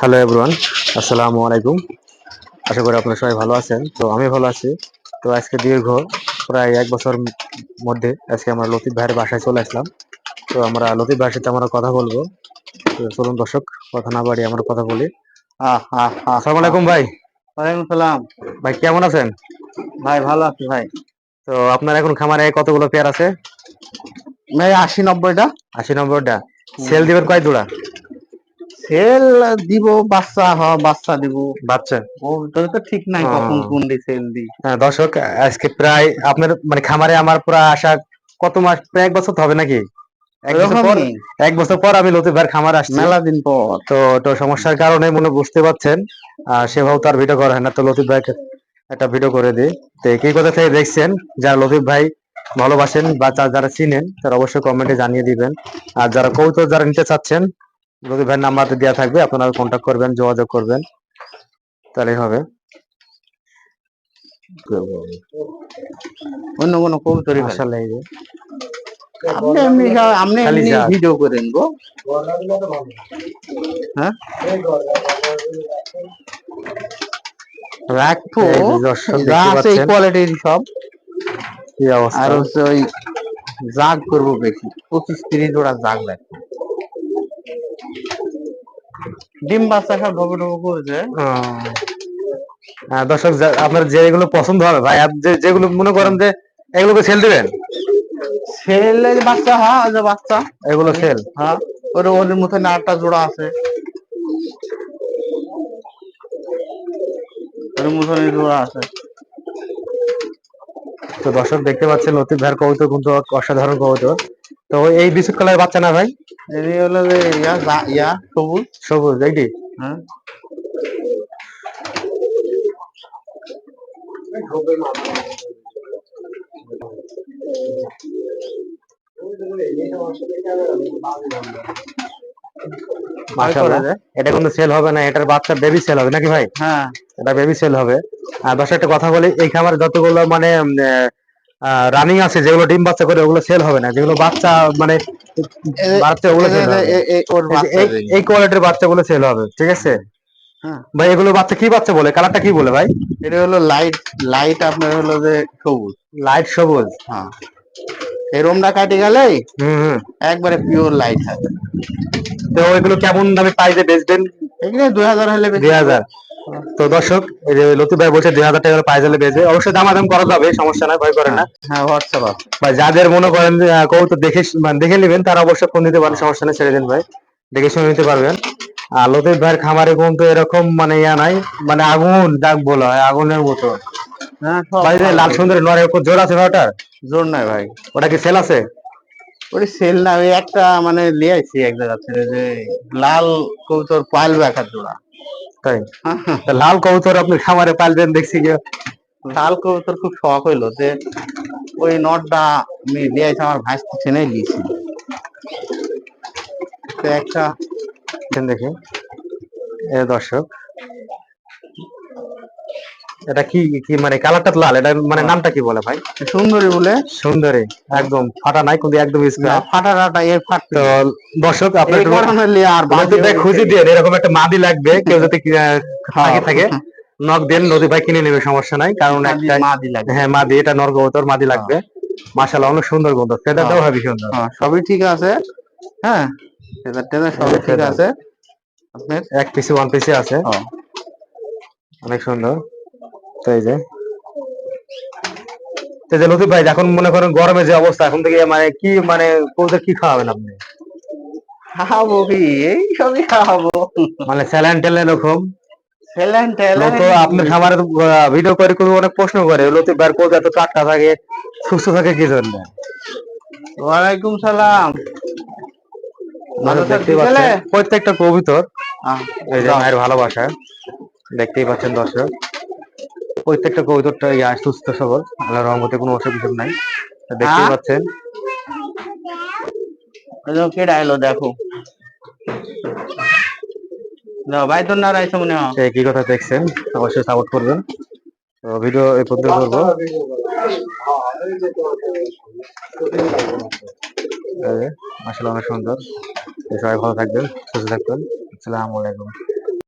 Hello everyone আসসালামু আলাইকুম আশা করি আপনারা সবাই ভালো আছেন। তো আমি ভালো আছি। তো আজকে দীর্ঘ প্রায় এক বছর মধ্যে আজকে আমরা লতিফ ভাইয়ের বাসায় চলে আসলাম। তো আমরা লতিফ ভাইয়ের সাথে আমরা কথা বলব। তো চলুন দর্শক কথা না বাড়ি আমরা কথা বলি। আসসালামু আলাইকুম ভাই। ওয়ালাইকুম সালাম। ভাই কেমন আছেন? ভাই ভালো আছি ভাই। তো আপনার এখন খামারে কতগুলো পেয়ার আছে? ভাই আশি নব্বইটা। আশি নব্বইটা। সেল দিবেন কয় জোড়া সেল দিব বাচ্চা হ বাচ্চা দিব। বাচ্চা। ও তো ঠিক নাই কখন কোন সেল দি। হ্যাঁ, দর্শক আজকে প্রায় আপনার মানে খামারে আমার পুরো আশা কত মাস প্রায় এক বছর হবে নাকি? এক বছর পর এক বছর পর আমি লতিফ ভাইয়ের খামার আসছি। মেলা দিন পর। তো তো সমস্যার কারণে মনে বুঝতে পারছেন সেভাবে তার ভিডিও করা হয় না। তো লতিফ ভাইকে একটা ভিডিও করে দিই। তো কি কথা থেকে দেখছেন যারা লতিফ ভাই ভালোবাসেন বা যারা চিনেন তারা অবশ্যই কমেন্টে জানিয়ে দিবেন। আর যারা কৌতুক যারা নিতে চাচ্ছেন লতিফ ভাইয়ের নাম্বার দেওয়া থাকবে আপনারা কন্ট্যাক্ট করবেন যোগাযোগ করবেন। তাহলেই হবে। অন্য কোনো কবুতরি এই যে। আপনি এমনি আপনি এমনি ভিডিও করেন গো। হ্যাঁ? রাখব এই কোয়ালিটির সব। আর হচ্ছে ওই জাগ করব বেশি। পঁচিশ তিরিশ জোড়া জাগ লাগবে। ডিম বাচ্চা সব করেছে। হ্যাঁ, দর্শক আপনার যেগুলো পছন্দ হবে ভাই যেগুলো মনে করেন যে এগুলোকে সেল দিবেন? ছেলে বাচ্চা হ্যাঁ যে বাচ্চা। এগুলো সেল হ্যাঁ ওর ওর আটটা জোড়া আছে। ওর মতন জোড়া আছে। তো দর্শক দেখতে পাচ্ছেন লতিফ ভাইয়ের কবুতর কিন্তু অসাধারণ কবুতর। তো এই বিস্কুট কালারের বাচ্চা না ভাই? এই হলো যে ইয়া ইয়া সবুজ সবুজ এইটি হ্যাঁ এটা কিন্তু সেল হবে না এটার বাচ্চা বেবি সেল হবে নাকি ভাই? হ্যাঁ। এটা বেবি সেল হবে। আর দর্শক একটা কথা বলি এই খামারে যতগুলো মানে রানিং আছে যেগুলো ডিম বাচ্চা করে ওগুলো সেল হবে না। যেগুলো বাচ্চা মানে বাচ্চা ওগুলো এই- কোয়ালিটির বাচ্চাগুলো সেল হবে ঠিক আছে? হ্যাঁ। ভাই এগুলো বাচ্চা কি বাচ্চা বলে? কালারটা কি বলে ভাই? এটা হলো লাইট লাইট আপনার হলো যে সবুজ। লাইট সবুজ। হ্যাঁ। এই রোমটা কাটি গেলে হুম হুম। একবারে পিওর লাইট থাকে তো ওইগুলো কেমন দামে পাইতে বেচবেন? এখানে দুই হাজার হলে দুই হাজার। তো দর্শক এই যে লতু ভাই বলছে দুই হাজার টাকা পাইজেলে বেজে অবশ্যই দামাদাম করা যাবে সমস্যা নাই ভয় করেন না। হ্যাঁ হোয়াটসঅ্যাপ বা যাদের মনে করেন কবুতর দেখে মানে দেখে নেবেন তারা অবশ্যই ফোন দিতে পারেন সমস্যা নেই ছেড়ে দিন ভাই। দেখে শুনে নিতে পারবেন। আর লতিফ ভাইয়ের খামারে কিন্তু এরকম মানে ইয়া নাই মানে আগুন ডাক বলা হয় আগুনের মতো। হ্যাঁ ভাই লাল সুন্দরী নরে জোর আছে ভাই ওটার? জোর নাই ভাই। ওটা কি সেল আছে? ওই সেল না ওই একটা মানে নিয়ে আইছি এক জায়গা থেকে যে লাল কবুতর পাইল রাখার জোড়া। তাই? লাল কবুতর আপনি খামারে পালবেন দেখছি যে লাল কবুতর খুব শখ হইল যে ওই নটটা আমি আইছি আমার ভাই চেনে দিয়েছি। একটা দেখে। এ দর্শক এটা কি কি মানে কালারটা লাল এটা মানে নামটা কি বলে ভাই? সুন্দরী বলে। সুন্দরী একদম ফাটা নাই কিন্তু একদম স্কোয়ার ফাটা টাটা এর ফাট তো দর্শক আপনার আর বাদ খুঁজে দিয়ে এরকম একটা মাদি লাগবে কেউ যদি কি- আহ, হ্যাঁ। থাকে থাকে নক দেন নদী ভাই কিনে নেবে সমস্যা নাই কারণ একটা মাদি লাগে হ্যাঁ মাদি এটা নর কবুতর মাদি লাগবে। মাশাআল্লাহ অনেক সুন্দর কবুতর ফেদারটাও হবে সুন্দর। হ্যাঁ, সবই ঠিক আছে। হ্যাঁ টেদার সবই ঠিক আছে। আপনার? এক পিসি ওয়ান পিসি আছে। হ্যাঁ। অনেক সুন্দর। তো এই যে। তো যে লতিফ ভাই এখন মনে করেন গরমে যে অবস্থা এখন থেকে মানে কি মানে কবুতর কি খাওয়াবেন আপনি? খাব কি? এই সবই খাব। মানে স্যালাইন টেলাইন এরকম স্যালাইন ট্যালাইন আপনার খামারে ভিডিও করে করে অনেক প্রশ্ন করে লতিফ কবুতর এত টাটকা থাকে সুস্থ থাকে কি জন্য? ওয়ালাইকুম সালাম। দেখতেই থাকতে পাচ্ছেন প্রত্যেকটা কবুতর এই যে। মায়ের ভালোবাসা দেখতেই পাচ্ছেন দর্শক। প্রত্যেকটা কবুতরটা ইয়া সুস্থ সবল। আল্লাহর রহমতে কোনো অসুখ বিসুখ নাই। তো দেখতেই হ্যাঁ? পাচ্ছেন। ওই যে কে ডাইলো দেখো। ভাই তোর না রাইছে মনে হয়। কি কথা দেখছেন অবশ্যই সাপোর্ট করবেন। তো ভিডিও এই পর্যন্ত করব আসলে অনেক সুন্দর। সবাই ভালো থাকবেন সুস্থ থাকবেন। আসসালামু আলাইকুম।